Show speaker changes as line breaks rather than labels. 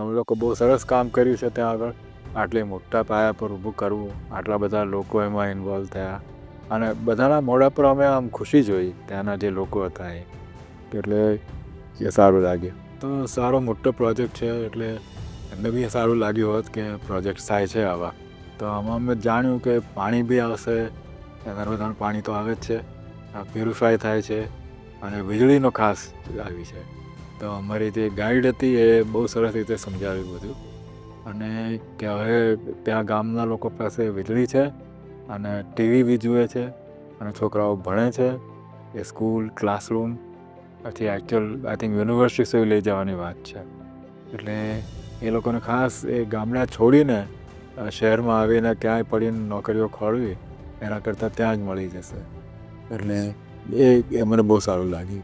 તમે લોકો બહુ સરસ કામ કર્યું છે ત્યાં આગળ. આટલી મોટા પાયા પર ઊભું કરવું, આટલા બધા લોકો એમાં ઇન્વોલ્વ થયા. અને બધાના મોઢા પર અમે આમ ખુશી જોઈ, ત્યાંના જે લોકો હતા એ. એટલે એ સારું લાગ્યું. તો સારો મોટો પ્રોજેક્ટ છે, એટલે એમને બી સારું લાગ્યું હોત કે પ્રોજેક્ટ થાય છે આવા. તો આમાં અમે જાણ્યું કે પાણી બી આવશે નર્મદાનું પાણી તો આવે જ છે. પ્યુરિફાય થાય છે, અને વીજળીનો ખાસ આવી છે. તો અમારી જે ગાઈડ હતી એ બહુ સરસ રીતે સમજાવ્યું બધું. અને કે હવે ત્યાં ગામના લોકો પાસે વીજળી છે અને ટીવી બી જુએ છે અને છોકરાઓ ભણે છે. એ સ્કૂલ, ક્લાસરૂમ, પછી એકચ્યુઅલ આઈ થિંક યુનિવર્સિટી સુધી લઈ જવાની વાત છે. એટલે એ લોકોને ખાસ એ ગામડા છોડીને શહેરમાં આવીને ક્યાંય પડીને નોકરીઓ ખોળવી એના કરતાં ત્યાં જ મળી જશે. એટલે એ મને બહુ સારું લાગ્યું.